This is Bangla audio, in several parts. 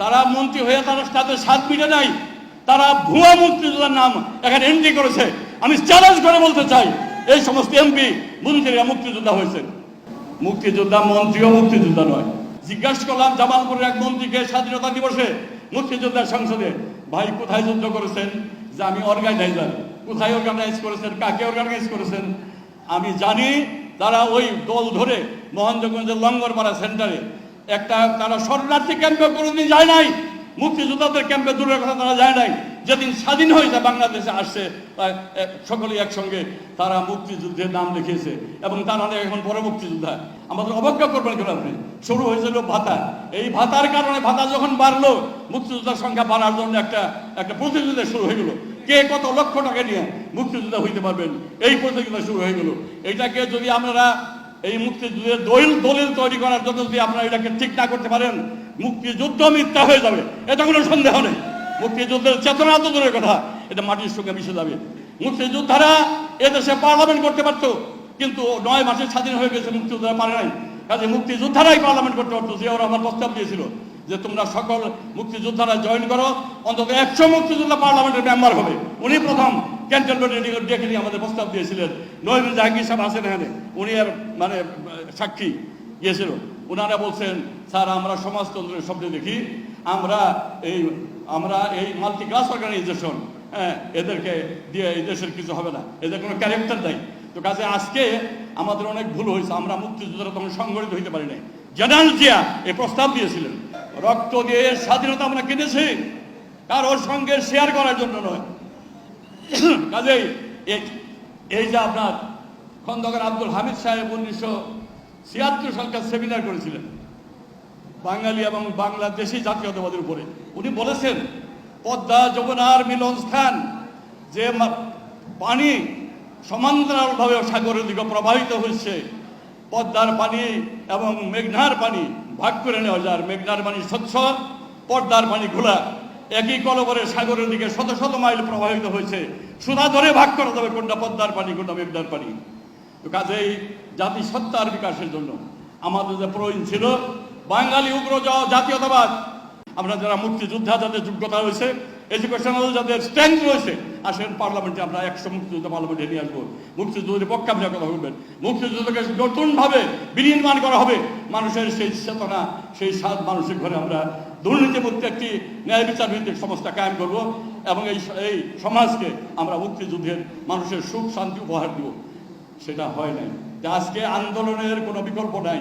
তারা মন্ত্রী হয়ে তারা তাদের স্বাদ মিটে নাই, তারা ভুয়া মুক্তিযোদ্ধার নাম এখানে এন্ট্রি করেছে। আমি চ্যালেঞ্জ করে বলতে চাই, এই সমস্ত এমপি মন্ত্রীরা মুক্তিযোদ্ধা হয়েছে। মুক্তিযোদ্ধা মন্ত্রীও মুক্তিযোদ্ধা নয়। জিজ্ঞাসা করলাম জামালপুরের এক মন্ত্রীকে স্বাধীনতা দিবসে মুক্তিযোদ্ধার সংসদে, ভাই, কোথায় যুদ্ধ করেছেন? যে আমি অর্গানাইজার কোথায় অর্গানাইজ করেছেন? কাকে অর্গানাইজ করেছেন? আমি জানি তারা ওই দল ধরে মোহনগঞ্জের লঙ্গরপাড়া সেন্টারে একটা তারা শরণার্থী ক্যাম্পে কোনোদিন যায় নাই, মুক্তিযোদ্ধাদের ক্যাম্পে দূরের কথা তারা যায় নাই। যেদিন স্বাধীন হয়েছে, বাংলাদেশে আসছে সকলেই একসঙ্গে তারা মুক্তিযুদ্ধের নাম লিখিয়েছে এবং তারা অনেক এখন বড় মুক্তিযোদ্ধা। আমাদের অবজ্ঞা করবেন কেন আপনি? শুরু হয়েছিল ভাতা। এই ভাতার কারণে ভাতা যখন বাড়লো, মুক্তিযোদ্ধার সংখ্যা বাড়ার জন্য একটা একটা প্রতিযোগিতা শুরু হয়ে গেল। কে কত লক্ষ টাকা নিয়ে মুক্তিযোদ্ধা হইতে পারবেন? এই প্রতিযোগিতা শুরু হয়ে গেল। এটাকে যদি আমরা এই মুক্তিযুদ্ধের দলিল দলিল তৈরি করার জন্য যদি আপনারা এটাকে ঠিক না করতে পারেন, মুক্তিযুদ্ধ মিথ্যা হয়ে যাবে। এটা কোনো সন্দেহ নেই। মুক্তিযুদ্ধের চেতনা তো দূরের কথা। এটা মাটির সঙ্গে মিশে যাবে। মুক্তিযোদ্ধারা এদেশে পার্লামেন্ট করতে পারতো, কিন্তু নয় মাসে স্বাধীন হয়ে গেছে, মুক্তিযোদ্ধারা পারে নাই। কাজে মুক্তিযোদ্ধারাই পার্লামেন্ট করতে পারতো, যে ওরা আমার প্রস্তাব দিয়েছিল যে তোমরা সকল মুক্তিযোদ্ধারা জয়েন করো, অন্তত একশো মুক্তিযোদ্ধা পার্লামেন্টের মেম্বার হবে। উনি প্রথম। ক্যান্টনমেন্টে ডেকে নিয়ে আমাদের প্রস্তাব দিয়েছিলেন নইম জাহাঙ্গীর সাহেব আছেন এখানে। উনি আর মানে সাক্ষী গিয়েছিল। ওনারা বলছেন, স্যার, আমরা সমাজতন্ত্রের শব্দে দেখি, আমরা এই আমরা এই মাল্টি ক্লাস অর্গানাইজেশন হ্যাঁ এদেরকে দিয়ে এই দেশের কিছু হবে না, এদের কোনো ক্যারেক্টার নাই। তো কাজে আজকে আমাদের অনেক ভুল হয়েছে, আমরা মুক্তিযোদ্ধারা তখন সংগঠিত হইতে পারি নাই। জেনারেল জিয়া এই প্রস্তাব দিয়েছিলেন, রক্ত দিয়ে স্বাধীনতা আমরা কিনেছি, কারোর সঙ্গে শেয়ার করার জন্য নয়। কাজেই এই- যে আপনার খন্দকার আব্দুল হামিদ সাহেব উনিশশো ছিয়াত্তর সালকার সেমিনার করেছিলেন বাঙালি এবং বাংলাদেশি জাতীয়তাবাদের উপরে। উনি বলেছেন, পদ্মা যমুনার মিলন স্থান যে পানি সমান্তরালভাবে সাগরের দিকে প্রবাহিত হচ্ছে পদ্মার পানি এবং মেঘনার পানি ভাগ করে নেওয়া যায় মেঘনার পানি স্বচ্ছ, পদ্মার পানি ঘোলা। একই কলবরে সাগরের দিকে শত শত মাইল প্রবাহিত হয়েছে। সুধা ধরে ভাগ করা যাবে কোনটা পদ্মার পানি, কোনটা মেঘনার পানি। তো কাজেই জাতি সত্তার বিকাশের জন্য। আমাদের যে প্রয়োজন ছিল, বাঙালি, উগ্র জাতীয়তাবাদ। আমরা যারা মুক্তিযোদ্ধা যাদের যোগ্যতা রয়েছে এডুকেশনাল যাদের স্ট্রেংথ রয়েছে, আসেন পার্লামেন্টে আমরা একশো মুক্তিযোদ্ধা পার্লামেন্টে নিয়ে আসব। মুক্তিযুদ্ধের পক্ষে আপনি কথা বলবেন। মুক্তিযুদ্ধকে নতুনভাবে বিনির্মাণ করা হবে। মানুষের সেই চেতনা, সেই স্বাদ মানুষের ঘরে আমরা দুর্নীতিমুক্ত একটি ন্যায় বিচার ভিত্তিক সংস্থা কায়েম করব এবং এই এই সমাজকে আমরা মুক্তিযুদ্ধের মানুষের সুখ, শান্তি উপহার দেব। সেটা হয় নাই। আজকে আন্দোলনের কোনো বিকল্প নাই।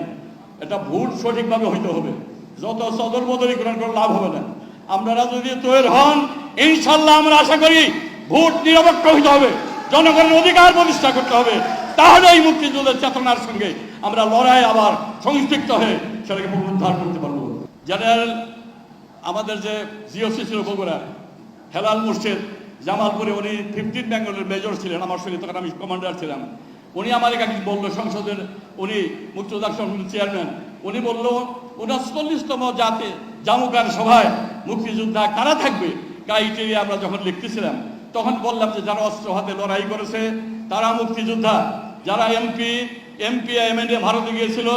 এটা ভোট সঠিকভাবে হইতে হবে। যত সদর বদলি করার কোনো লাভ হবে না। আপনারা যদি তৈরি হন ইনশাল্লাহ আমরা আশা করি ভোট নিরপেক্ষ হইতে হবে। জনগণের অধিকার প্রতিষ্ঠা করতে হবে। তাহলে এই মুক্তিযুদ্ধের চেতনার সঙ্গে আমরা লড়াই আবার সংযুক্ত হয়ে সেটাকে পুনরুদ্ধার করতে পারব। জেনারেল আমাদের যে জিওসি ছিল হেলাল মুর্শিদ, জামালপুরে উনি ফিফটিন বেঙ্গলের মেজর ছিলেন, আমার সঙ্গে তখন আমি কমান্ডার ছিলাম। উনি আমার কাছে বলল, সংসদের উনি মুক্তিযোদ্ধা সংসদের চেয়ারম্যান উনি বলল, উনচল্লিশতম জাতি জামুকার সভায় মুক্তিযোদ্ধা কারা থাকবে? ক্রাইটেরিয়া আমরা যখন লিখতেছিলাম, তখন বললাম যে যারা অস্ত্র হাতে লড়াই করেছে, তারা মুক্তিযোদ্ধা। যারা এমপি এমপি, এমএনএ ভারতে গিয়েছিল,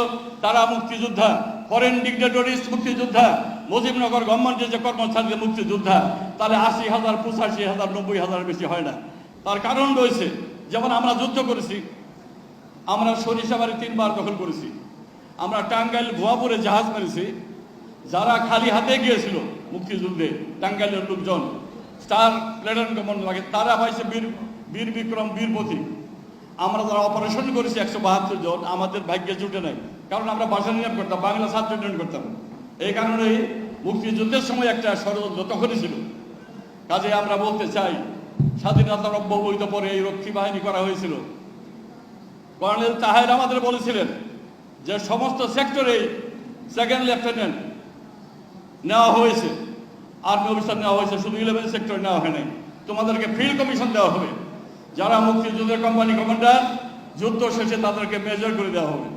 তারা মুক্তিযোদ্ধা। ফরেন ডিগনেটরিস মুক্তিযোদ্ধা, মুজিবনগর গভর্নমেন্টের যে কর্মচারী মুক্তিযোদ্ধা, তাহলে আশি হাজার, পঁচাশি হাজার, নব্বই হাজার বেশি হয় না। তার কারণ রয়েছে, যেমন আমরা যুদ্ধ করেছি, আমরা সরিষাবাড়ি তিনবার দখল করেছি, আমরা টাঙ্গাইল ভুয়াপুরে জাহাজ মেরেছি, যারা খালি হাতে গিয়েছিল মুক্তিযুদ্ধে, টাঙ্গাইলের লোকজন, স্টার প্লেটন কমন লাগে, তারা পাইছে বীর বীর বিক্রম বীর প্রতীক আমরা যারা অপারেশন করেছি একশো বাহাত্তর জন, আমাদের ভাগ্যে জুটে নাই। কারণ আমরা ভাষা নিয়ম করতাম, বাংলা ছাত্র ইউনিয়ন করতাম। এই কারণেই মুক্তিযুদ্ধের সময় একটা ষড়যন্ত্র তখনই ছিল। কাজে আমরা বলতে চাই স্বাধীনতার অব্যবহিত পরে এই রক্ষী বাহিনী করা হয়েছিল। কর্নেল তাহের আমাদের বলেছিলেন যে সমস্ত সেক্টরে সেকেন্ড লেফটেন্যান্ট নেওয়া হয়েছে। আর্মি অফিসার নেওয়া হয়েছে, শুধু ইলেভেন সেক্টর নেওয়া হয় নাই। তোমাদেরকে ফিল্ড কমিশন দেওয়া হবে। যারা মুক্তিযুদ্ধের কোম্পানি কমান্ডার যুদ্ধ শেষে তাদেরকে মেজর করে দেওয়া হবে।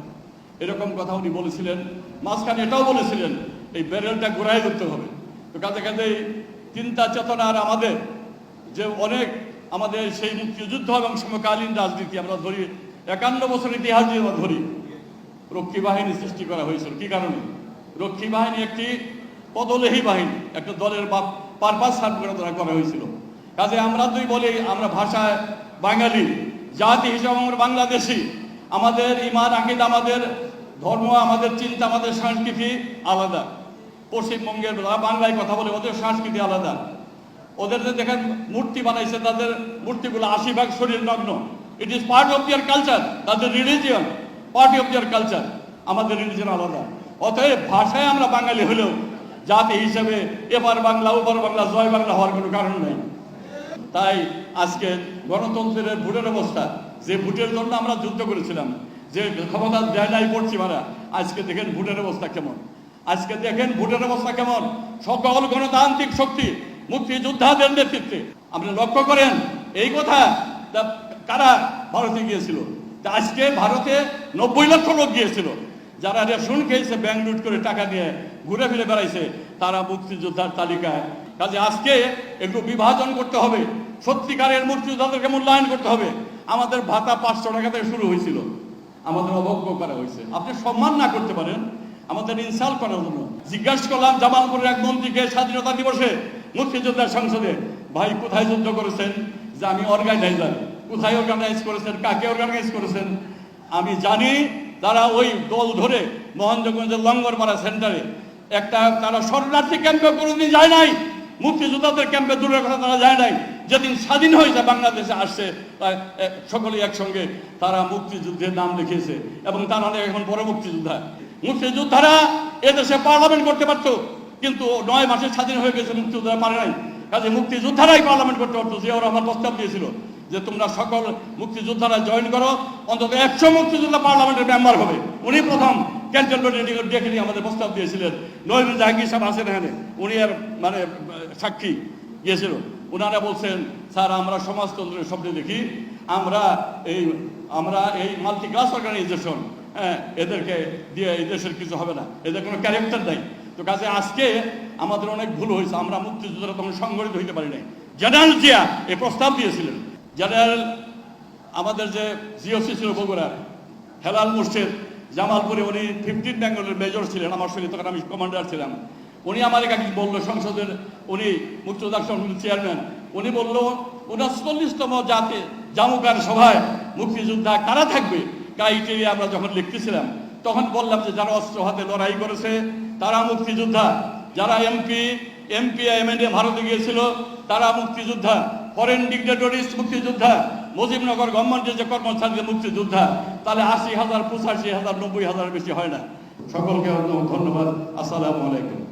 এরকম কথা উনি বলেছিলেন। মাঝখানে এটাও বলেছিলেন, এই ব্যারেলটা ঘুরাই ধরতে হবে। তো কাজে কাজে এই চিন্তা চেতনার আমাদের যে অনেক আমাদের সেই মুক্তিযুদ্ধ এবং সমকালীন রাজনীতি আমরা ধরি, একান্ন বছর ইতিহাস দিয়ে আমরা ধরি। রক্ষী বাহিনী সৃষ্টি করা হয়েছিল কি কারণে? রক্ষী বাহিনী একটি পদলেহী বাহিনী, একটা দলের পারপাস সার্ভ করে তারা করা হয়েছিল। কাজে আমরা দুই বলি, আমরা ভাষায় বাঙালি, জাতি হিসাবে আমরা বাংলাদেশি, আমাদের ইমান, আকিদ আমাদের ধর্ম, আমাদের চিন্তা, আমাদের সংস্কৃতি আলাদা। পশ্চিমবঙ্গের বাংলায় কথা বলে ওদের সংস্কৃতি আলাদা। ওদের যে দেখেন, মূর্তি বানাইছে, তাদের মূর্তিগুলো আশি ভাগ শরীর নগ্ন। It is part of their culture তাদের religion part of their culture আমাদের রিলিজিয়ন আলাদা। অতএব ভাষায় আমরা বাঙালি হলেও, জাতি হিসেবে এবার বাংলা, ওপার বাংলা, জয় বাংলা হওয়ার কোনো কারণ নেই। তাই আজকে গণতন্ত্রের ভোটের অবস্থা, যে ভোটের জন্য আমরা যুদ্ধ করেছিলাম যে ক্ষমতা দেয় নাই পড়ছি মারা, আজকে দেখেন ভোটের অবস্থা কেমন। আজকে দেখেন ভোটের অবস্থা কেমন। সকল গণতান্ত্রিক শক্তি মুক্তিযোদ্ধাদের নেতৃত্বে। আপনি লক্ষ্য করেন, এই কথা কারা ভারতে গিয়েছিল? আজকে ভারতে নব্বই লক্ষ লোক গিয়েছিল। যারা রেশন খেয়েছে, ব্যাংক লুট করে টাকা নিয়ে ঘুরে ফিরে বেড়াইছে, তারা মুক্তিযোদ্ধার তালিকায়। কাজে আজকে একটু বিভাজন করতে হবে। সত্যিকারের মুক্তিযোদ্ধাদেরকে মূল্যায়ন করতে হবে। আমাদের ভাতা পাঁচশো টাকা থেকে শুরু হয়েছিল। আমাদের অবজ্ঞ করা হয়েছে। আপনি সম্মান না করতে পারেন, আমাদের ইনসাল্ট করার জন্য। জিজ্ঞাসা করলাম, জামালপুরের এক মন্ত্রীকে স্বাধীনতা দিবসে মুক্তিযোদ্ধার সংসদে, ভাই, কোথায় যুদ্ধ করেছেন? যে আমি অর্গানাইজার কোথায় অর্গানাইজ করেছেন? কাকে অর্গানাইজ করেছেন? আমি জানি তারা ওই দল ধরে মোহনগঞ্জের লঙ্গরমারা সেন্টারে একটা তারা শরণার্থী ক্যাম্পে কোনোদিন যায় নাই। মুক্তিযোদ্ধাদের ক্যাম্পে দূরের কথা তারা যায় নাই। যেদিন স্বাধীন হয়েছে বাংলাদেশে আসছে সকলেই একসঙ্গে তারা মুক্তিযুদ্ধের নাম লিখিয়েছে এবং তারা অনেক এখন বড় মুক্তিযোদ্ধা। মুক্তিযোদ্ধারা এদেশে পার্লামেন্ট করতে পারতো, কিন্তু নয় মাসে স্বাধীন হয়ে গেছে, মুক্তিযোদ্ধারা পারে নাই। কাজে মুক্তিযোদ্ধারাই পার্লামেন্ট করতে পারতো জিয়াউর রহমান প্রস্তাব দিয়েছিল যে তোমরা সকল মুক্তিযোদ্ধারা জয়েন করো, অন্তত একশো মুক্তিযোদ্ধা পার্লামেন্টের মেম্বার হবে। উনি প্রথম ক্যান্টনমেন্টে ডেকে নিয়ে আমাদের প্রস্তাব দিয়েছিলেন। নইরুল জাহাঙ্গীর সাহেব আছেন এখানে। উনি আর মানে সাক্ষী। গিয়েছিল। ওনারা বলছেন, স্যার, আমরা সমাজতন্ত্রের শব্দে দেখি। আমরা এই আমরা এই মাল্টি ক্লাস অর্গানাইজেশন হ্যাঁ এদেরকে দিয়ে এই দেশের কিছু হবে না। এদের কোনো ক্যারেক্টার নাই। তো কাজে আজকে আমাদের অনেক ভুল হয়েছে। আমরা মুক্তিযোদ্ধারা তখন সংগঠিত হইতে পারি নাই। জেনারেল জিয়া এই প্রস্তাব দিয়েছিলেন। জেনারেল আমাদের যে জিওসি ছিল বগুড়া হেলাল মুর্শিদ জামালপুরে উনি ফিফটিন বেঙ্গলের মেজর ছিলেন। আমার সঙ্গে তখন আমি কমান্ডার ছিলাম। উনি আমার কাছে বলল, সংসদের উনি মুক্তিযোদ্ধা সংসদের চেয়ারম্যান উনি বলল উনচল্লিশতম জাতি জামুকার সভায় মুক্তিযোদ্ধা কারা থাকবে? ক্রাইটেরিয়া আমরা যখন লিখতেছিলাম, তখন বললাম যে যারা অস্ত্র হাতে লড়াই করেছে, তারা মুক্তিযোদ্ধা। যারা এমপি এমপি এমএনএ ভারতে গিয়েছিল, তারা মুক্তিযোদ্ধা। ফরেন ডিক্টেটরিস্ট মুক্তিযোদ্ধা। মুজিবনগর গভর্নমেন্টের যে কর্মচারী মুক্তিযোদ্ধা, তাহলে আশি হাজার, পঁচাশি হাজার, নব্বই হাজার বেশি হয় না। সকলকে ধন্যবাদ। আসসালামু আলাইকুম।